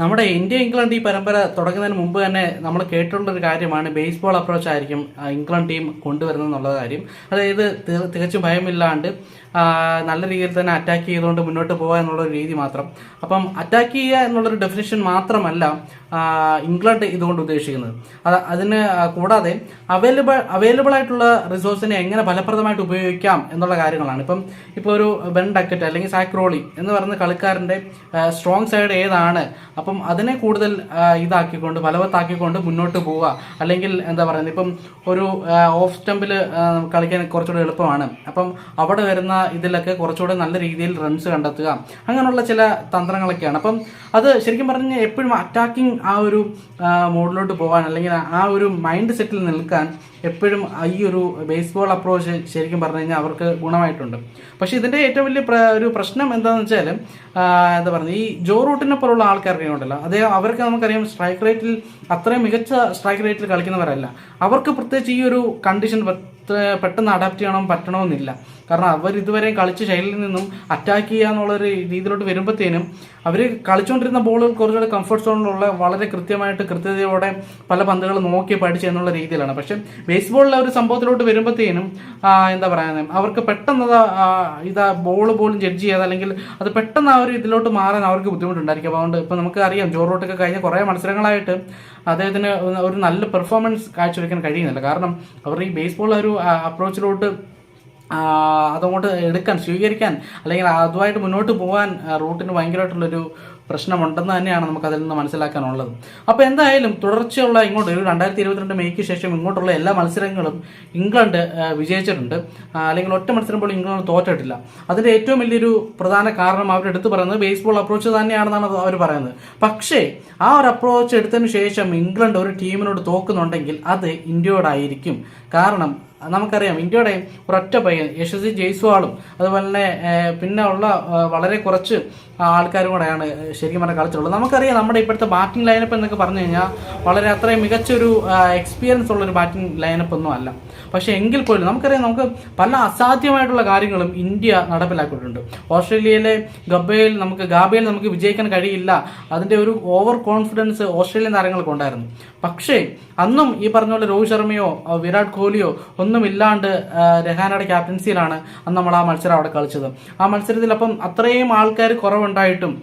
നമ്മുടെ India England ഈ പരമ്പര തുടങ്ങുന്നതിന് മുമ്പ് തന്നെ നമ്മൾ കേട്ടിട്ടുള്ള ഒരു കാര്യമാണ് ബേസ്ബോൾ അപ്രോച്ച് ആയിരിക്കും ഇംഗ്ലണ്ട് ടീം കൊണ്ടുവരുന്നത് എന്നുള്ള കാര്യം. അതായത് തികച്ചും ഭയമില്ലാണ്ട് നല്ല രീതിയിൽ തന്നെ അറ്റാക്ക് ചെയ്തുകൊണ്ട് മുന്നോട്ട് പോകുക എന്നുള്ള ഒരു രീതി മാത്രം. അപ്പം അറ്റാക്ക് ചെയ്യുക എന്നുള്ളൊരു ഡെഫിനേഷൻ മാത്രമല്ല ഇംഗ്ലണ്ട് ഇതുകൊണ്ട് ഉദ്ദേശിക്കുന്നത്. അത് അതിന് കൂടാതെ അവൈലബിൾ അവൈലബിൾ ആയിട്ടുള്ള റിസോഴ്സിനെ എങ്ങനെ ഫലപ്രദമായിട്ട് ഉപയോഗിക്കാം എന്നുള്ള കാര്യങ്ങളാണ്. ഇപ്പം ഇപ്പോൾ ഒരു ബെൻ ഡക്കറ്റ് അല്ലെങ്കിൽ സാക്രോളി എന്ന് പറയുന്ന കളിക്കാരന്റെ സ്ട്രോങ് സൈഡ് ഏതാണ്? അപ്പം അതിനെ കൂടുതൽ ഇതാക്കിക്കൊണ്ട് ഫലവത്താക്കിക്കൊണ്ട് മുന്നോട്ട് പോവുക. അല്ലെങ്കിൽ എന്താ പറയുന്നത് ഇപ്പം ഒരു ഓഫ് സ്റ്റമ്പിൽ കളിക്കാൻ കുറച്ചുകൂടെ എളുപ്പമാണ്. അപ്പം അവിടെ വരുന്ന ഇതിലൊക്കെ കുറച്ചുകൂടെ നല്ല രീതിയിൽ റൺസ് കണ്ടെത്തുക. അങ്ങനെയുള്ള ചില തന്ത്രങ്ങളൊക്കെയാണ്. അപ്പം അത് ശരിക്കും പറഞ്ഞു എപ്പോഴും അറ്റാക്കിംഗ് ആ ഒരു മോഡിലോട്ട് പോകാൻ അല്ലെങ്കിൽ ആ ഒരു മൈൻഡ് സെറ്റിൽ നിൽക്കാൻ എപ്പോഴും ഈ ഒരു ബേസ്ബോൾ അപ്രോച്ച് ശരിക്കും പറഞ്ഞു കഴിഞ്ഞാൽ അവർക്ക് ഗുണമായിട്ടുണ്ട്. പക്ഷെ ഇതിന്റെ ഏറ്റവും വലിയ ഒരു പ്രശ്നം എന്താണെന്ന് വെച്ചാൽ എന്താ പറയുക ഈ ജോ റൂട്ടിനെ പോലുള്ള ആൾക്കാർക്ക് ഉണ്ടല്ലോ. അദ്ദേഹം അവർക്ക് നമുക്കറിയാം സ്ട്രൈക്ക് റേറ്റിൽ അത്രയും മികച്ച സ്ട്രൈക്ക് റേറ്റിൽ കളിക്കുന്നവരല്ല. അവർക്ക് പ്രത്യേകിച്ച് ഈ ഒരു കണ്ടീഷൻ പെട്ടെന്ന് അഡാപ്റ്റ് ചെയ്യണം പറ്റണമെന്നില്ല കാരണം അവർ ഇതുവരെ കളിച്ച ശൈലിയിൽ നിന്നും അറ്റാക്ക് ചെയ്യുക എന്നുള്ളൊരു രീതിയിലോട്ട് വരുമ്പോഴത്തേനും അവർ കളിച്ചുകൊണ്ടിരുന്ന ബോളുകൾ കുറച്ചുകൂടെ കംഫർട്ട് സോണിലുള്ള വളരെ കൃത്യമായിട്ട് കൃത്യതയോടെ പല പന്തുകൾ നോക്കി പഠിച്ച് എന്നുള്ള രീതിയിലാണ്. പക്ഷെ ബേസ്ബോളിലെ ഒരു സംഭവത്തിലോട്ട് വരുമ്പോഴത്തേനും എന്താ പറയുന്നത് അവർക്ക് പെട്ടെന്ന് ഇതാ ബോൾ പോലും ജഡ്ജ് ചെയ്യാതെ അല്ലെങ്കിൽ അത് പെട്ടെന്ന് ആ ഒരു ഇതിലോട്ട് മാറാൻ അവർക്ക് ബുദ്ധിമുട്ടുണ്ടായിരിക്കും. അതുകൊണ്ട് ഇപ്പം നമുക്ക് അറിയാം ജോറോട്ടൊക്കെ കഴിഞ്ഞ കുറേ മത്സരങ്ങളായിട്ട് അദ്ദേഹത്തിന് ഒരു നല്ല പെർഫോമൻസ് കാഴ്ചവെക്കാൻ കഴിയുന്നില്ല. കാരണം അവർ ഈ ബേസ്ബോൾ ഒരു അപ്രോച്ചിലോട്ട് അതങ്ങോട്ട് എടുക്കാൻ സ്വീകരിക്കാൻ അല്ലെങ്കിൽ അതുമായിട്ട് മുന്നോട്ട് പോകാൻ റൂട്ടിന് ഭയങ്കരമായിട്ടുള്ളൊരു പ്രശ്നമുണ്ടെന്ന് തന്നെയാണ് നമുക്ക് അതിൽ നിന്ന് മനസ്സിലാക്കാനുള്ളത്. അപ്പോൾ എന്തായാലും തുടർച്ചയുള്ള ഇങ്ങോട്ട് ഒരു രണ്ടായിരത്തി ഇരുപത്തിരണ്ട് മെയ്ക്ക് ശേഷം ഇങ്ങോട്ടുള്ള എല്ലാ മത്സരങ്ങളും ഇംഗ്ലണ്ട് വിജയിച്ചിട്ടുണ്ട്. അല്ലെങ്കിൽ ഒറ്റ മത്സരം പോലും ഇംഗ്ലണ്ട് തോറ്റിട്ടില്ല. അതിന്റെ ഏറ്റവും വലിയൊരു പ്രധാന കാരണം അവർ എടുത്തു പറയുന്നത് ബേസ്ബോൾ അപ്രോച്ച് തന്നെയാണെന്നാണ് അവർ പറയുന്നത്. പക്ഷേ ആ ഒരു അപ്രോച്ച് എടുത്തതിന് ശേഷം ഇംഗ്ലണ്ട് ഒരു ടീമിനോട് തോക്കുന്നുണ്ടെങ്കിൽ അത് ഇന്ത്യയോടായിരിക്കും. കാരണം നമുക്കറിയാം. ഇന്ത്യയുടെ ഒരൊറ്റ പയ്യൻ യശസ്വി ജയ്സ്വാളും അതുപോലെ തന്നെ പിന്നെ ഉള്ള വളരെ കുറച്ച് ആൾക്കാരും കൂടെയാണ് ശരിക്കും പറഞ്ഞാൽ കളിച്ചിട്ടുള്ളത്. നമുക്കറിയാം നമ്മുടെ ഇപ്പോഴത്തെ ബാറ്റിംഗ് ലൈനപ്പ് എന്നൊക്കെ പറഞ്ഞു കഴിഞ്ഞാൽ വളരെ അത്രയും മികച്ചൊരു എക്സ്പീരിയൻസ് ഉള്ളൊരു ബാറ്റിംഗ് ലൈനപ്പ് ഒന്നും അല്ല. പക്ഷേ എങ്കിൽ പോലും നമുക്കറിയാം നമുക്ക് പല അസാധ്യമായിട്ടുള്ള കാര്യങ്ങളും ഇന്ത്യ നടപ്പിലാക്കിയിട്ടുണ്ട്. ഓസ്ട്രേലിയയിലെ ഗബയിൽ നമുക്ക് ഗാബയിൽ നമുക്ക് വിജയിക്കാൻ കഴിയില്ല. അതിന്റെ ഒരു ഓവർ കോൺഫിഡൻസ് ഓസ്ട്രേലിയൻ താരങ്ങൾക്ക് ഉണ്ടായിരുന്നു. പക്ഷേ അന്നും ഈ പറഞ്ഞ പോലെ രോഹിത് ശർമ്മയോ വിരാട് കോഹ്ലിയോ ഒന്നും ഇല്ലാണ്ട് രഹാനയുടെ ക്യാപ്റ്റൻസിയിലാണ് അന്ന് നമ്മൾ ആ മത്സരം അവിടെ കളിച്ചത്. ആ മത്സരത്തിൽ അപ്പം അത്രയും ആൾക്കാർ കുറവുണ്ടായിട്ടും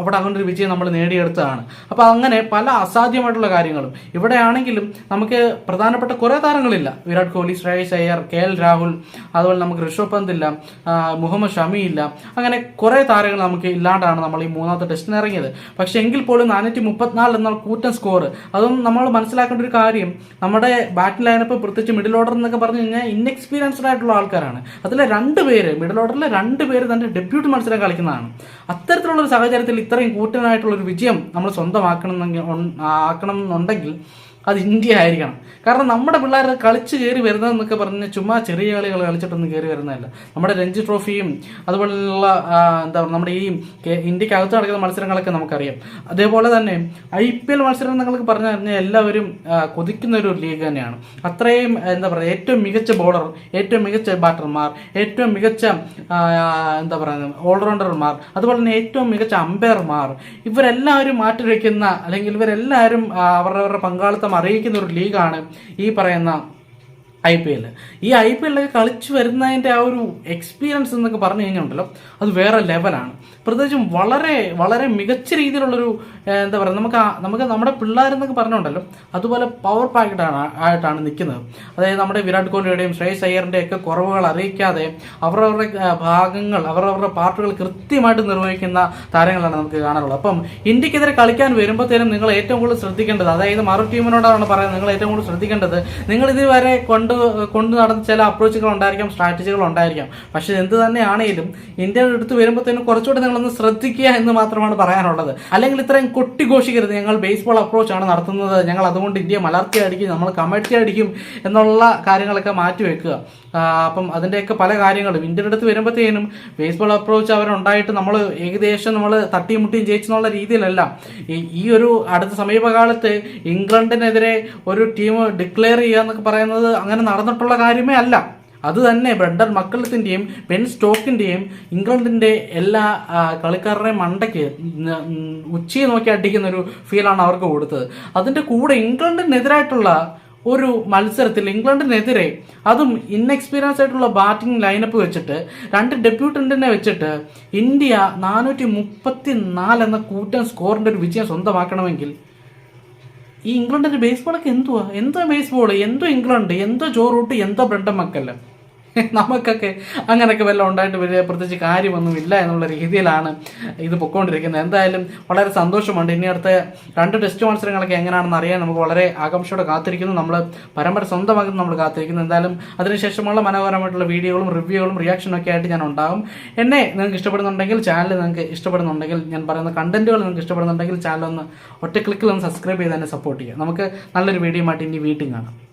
അവിടെ അങ്ങനെ ഒരു വിജയം നമ്മൾ നേടിയെടുത്തതാണ്. അപ്പോൾ അങ്ങനെ പല അസാധ്യമായിട്ടുള്ള കാര്യങ്ങളും. ഇവിടെ ആണെങ്കിലും നമുക്ക് പ്രധാനപ്പെട്ട കുറേ താരങ്ങളില്ല. വിരാട് കോഹ്ലി ശ്രേയസ് അയ്യർ കെ എൽ രാഹുൽ അതുപോലെ നമുക്ക് ഋഷഭ് പന്ത് ഇല്ല മുഹമ്മദ് ഷമി ഇല്ല. അങ്ങനെ കുറേ താരങ്ങൾ നമുക്ക് ഇല്ലാണ്ടാണ് നമ്മൾ ഈ മൂന്നാമത്തെ ടെസ്റ്റിന് ഇറങ്ങിയത്. പക്ഷേ എങ്കിൽ പോലും നാനൂറ്റി മുപ്പത്തിനാല് എന്ന കൂറ്റൻ സ്കോർ അതും നമ്മൾ മനസ്സിലാക്കേണ്ട ഒരു കാര്യം നമ്മുടെ ബാറ്റിംഗ് ലൈനപ്പ് പ്രത്യേകിച്ച് മിഡിൽ ഓർഡർ എന്നൊക്കെ പറഞ്ഞു കഴിഞ്ഞാൽ ഇൻഎക്സ്പീരിയൻസ്ഡ് ആയിട്ടുള്ള ആൾക്കാരാണ്. അതിലെ രണ്ട് പേര് മിഡിൽ ഓർഡറിലെ രണ്ട് പേര് തന്റെ ഡെബ്യൂട്ട് മത്സരം കളിക്കുന്നതാണ്. അത്തരത്തിലുള്ള ഒരു സാഹചര്യത്തിൽ ഇത്രയും കൂറ്റനായിട്ടുള്ള ഒരു വിജയം നമ്മൾ സ്വന്തമാക്കണം ആക്കണം എന്നുണ്ടെങ്കിൽ അത് ഇന്ത്യ ആയിരിക്കണം. കാരണം നമ്മുടെ പിള്ളേർ കളിച്ച് കയറി വരുന്നതെന്നൊക്കെ പറഞ്ഞ് ചുമ്മാ ചെറിയ കളികൾ കളിച്ചിട്ടൊന്നും കയറി വരുന്നതല്ല. നമ്മുടെ രഞ്ജി ട്രോഫിയും അതുപോലുള്ള ആ, എന്താ പറയുക നമ്മുടെ ഈ ഇന്ത്യക്കകത്ത് നടക്കുന്ന മത്സരങ്ങളൊക്കെ നമുക്കറിയാം. അതേപോലെ തന്നെ ഐ പി എൽ മത്സരം എന്നൊക്കെ പറഞ്ഞു കഴിഞ്ഞാൽ എല്ലാവരും കൊതിക്കുന്ന ഒരു ലീഗ് തന്നെയാണ്. അത്രയും എന്താ പറയുക ഏറ്റവും മികച്ച ബോളർ ഏറ്റവും മികച്ച ബാറ്റർമാർ ഏറ്റവും മികച്ച എന്താ പറയുക ഓൾറൗണ്ടർമാർ അതുപോലെ തന്നെ ഏറ്റവും മികച്ച അമ്പയർമാർ ഇവരെല്ലാവരും മാറ്റിവെക്കുന്ന അല്ലെങ്കിൽ ഇവരെല്ലാവരും അവരവരുടെ പങ്കാളിത്തം അറിയിക്കുന്ന ഒരു ലീഗാണ് ഈ പറയുന്ന ഐ പി എൽ. ഈ ഐ പി എല്ലൊക്കെ കളിച്ചു വരുന്നതിന്റെ ആ ഒരു എക്സ്പീരിയൻസ് എന്നൊക്കെ പറഞ്ഞു കഴിഞ്ഞുണ്ടല്ലോ അത് വേറെ ലെവലാണ് പ്രത്യേകിച്ചും വളരെ വളരെ മികച്ച രീതിയിലുള്ളൊരു എന്താ പറയുക നമുക്ക് നമുക്ക് നമ്മുടെ പിള്ളേരെന്നൊക്കെ പറഞ്ഞുണ്ടല്ലോ അതുപോലെ പവർ പാക്കറ്റാണ് ആയിട്ടാണ് നിൽക്കുന്നത്. അതായത് നമ്മുടെ വിരാട് കോഹ്ലിയുടെയും ശ്രേയസ് അയ്യറിന്റെയും ഒക്കെ കുറവുകൾ അറിയിക്കാതെ അവരവരുടെ ഭാഗങ്ങൾ അവരവരുടെ പാർട്ടുകൾ കൃത്യമായിട്ട് നിർവഹിക്കുന്ന താരങ്ങളാണ് നമുക്ക് കാണാനുള്ളത്. അപ്പം ഇന്ത്യക്കെതിരെ കളിക്കാൻ വരുമ്പോഴത്തേനും നിങ്ങൾ ഏറ്റവും കൂടുതൽ ശ്രദ്ധിക്കേണ്ടത് അതായത് മറു ടീമിനോടാണ് പറയുന്നത് നിങ്ങൾ ഏറ്റവും കൂടുതൽ ശ്രദ്ധിക്കേണ്ടത് നിങ്ങൾ ഇതുവരെ കൊണ്ട് കൊണ്ട് നടന്ന ചില അപ്രോച്ചുകൾ ഉണ്ടായിരിക്കാം സ്ട്രാറ്റജികൾ ഉണ്ടായിരിക്കാം. പക്ഷേ എന്ത് തന്നെയാണെങ്കിലും ഇന്ത്യ എടുത്ത് വരുമ്പോഴത്തേനും കുറച്ചുകൂടി നിങ്ങളൊന്ന് ശ്രദ്ധിക്കുക എന്ന് മാത്രമാണ് പറയാനുള്ളത്. അല്ലെങ്കിൽ ഇത്രയും കൊട്ടിഘോഷിക്കരുത്. ഞങ്ങൾ ബേസ്ബോൾ അപ്രോച്ചാണ് നടത്തുന്നത്. ഞങ്ങൾ അതുകൊണ്ട് ഇന്ത്യ മലർത്തി അടിക്കും നമ്മൾ കമഴ്ത്തി അടിക്കും എന്നുള്ള കാര്യങ്ങളൊക്കെ മാറ്റി വെക്കുക. അപ്പം അതിന്റെയൊക്കെ പല കാര്യങ്ങളും. ഇന്ത്യയുടെ അടുത്ത് വരുമ്പോഴത്തേനും ബേസ്ബോൾ അപ്രോച്ച് അവരുണ്ടായിട്ട് നമ്മൾ ഏകദേശം നമ്മൾ തട്ടിയും മുട്ടിയും ജയിച്ചെന്നുള്ള രീതിയിലല്ല. ഈ ഒരു അടുത്ത സമീപകാലത്ത് ഇംഗ്ലണ്ടിനെതിരെ ഒരു ടീം ഡിക്ലെയർ ചെയ്യുക എന്നൊക്കെ പറയുന്നത് അങ്ങനെ നടന്നിട്ടുള്ള കാര്യമേ അല്ല. അത് തന്നെ ബ്രണ്ടൻ മക്കളത്തിന്റെയും ബെൻ സ്റ്റോക്കിന്റെയും ഇംഗ്ലണ്ടിന്റെ എല്ലാ കളിക്കാരുടെയും മണ്ടയ്ക്ക് ഉച്ചയെ നോക്കി അടിക്കുന്ന ഒരു ഫീലാണ് അവർക്ക് കൊടുത്തത്. അതിന്റെ കൂടെ ഇംഗ്ലണ്ടിനെതിരായിട്ടുള്ള ഒരു മത്സരത്തിൽ ഇംഗ്ലണ്ടിനെതിരെ അതും ഇൻഎക്സ്പീരിയൻസ് ആയിട്ടുള്ള ബാറ്റിംഗ് ലൈനപ്പ് വെച്ചിട്ട് രണ്ട് ഡെബ്യൂട്ടന്റിനെ വെച്ചിട്ട് ഇന്ത്യ നാനൂറ്റി മുപ്പത്തി നാല് എന്ന കൂറ്റൻ സ്കോറിന്റെ ഒരു വിജയം സ്വന്തമാക്കണമെങ്കിൽ ഈ ഇംഗ്ലണ്ടിന്റെ ബേസ്ബോളൊക്കെ എന്തുവാ? എന്തോ ബേസ്ബോൾ എന്തോ ഇംഗ്ലണ്ട്? എന്തോ ജോറൂട്ട് എന്തോ ബ്രണ്ടൻ മക്കല്ല നമുക്കൊക്കെ അങ്ങനെയൊക്കെ വല്ലതും ഉണ്ടായിട്ട് വലിയ പ്രത്യേകിച്ച് കാര്യമൊന്നുമില്ല എന്നുള്ള രീതിയിലാണ് ഇത് പൊക്കോണ്ടിരിക്കുന്നത്. എന്തായാലും വളരെ സന്തോഷമുണ്ട്. ഇനി അടുത്ത രണ്ട് ടെസ്റ്റ് മത്സരങ്ങളൊക്കെ എങ്ങനെയാണെന്ന് അറിയാൻ നമുക്ക് വളരെ ആകാംക്ഷയോടെ കാത്തിരിക്കുന്നു. നമ്മൾ പരമ്പര സ്വന്തമാക്കി നമ്മൾ കാത്തിരിക്കുന്നു. എന്തായാലും അതിനുശേഷമുള്ള മനോഹരമായിട്ടുള്ള വീഡിയോകളും റിവ്യൂകളും റിയാക്ഷനും ഒക്കെ ആയിട്ട് ഞാൻ ഉണ്ടാകും. എന്നെ നിങ്ങൾക്ക് ഇഷ്ടപ്പെടുന്നുണ്ടെങ്കിൽ ചാനൽ നിങ്ങൾക്ക് ഇഷ്ടപ്പെടുന്നുണ്ടെങ്കിൽ ഞാൻ പറയുന്ന കണ്ടന്റുകൾ നിങ്ങൾക്ക് ഇഷ്ടപ്പെടുന്നുണ്ടെങ്കിൽ ചാനൽ ഒന്ന് ഒറ്റ ക്ലിക്കിൽ ഒന്ന് സബ്സ്ക്രൈബ് ചെയ്ത് തന്നെ സപ്പോർട്ട് ചെയ്യുക. നമുക്ക് നല്ലൊരു വീഡിയോ ആയിട്ട് ഇനി വീട്ടിൽ കാണാം.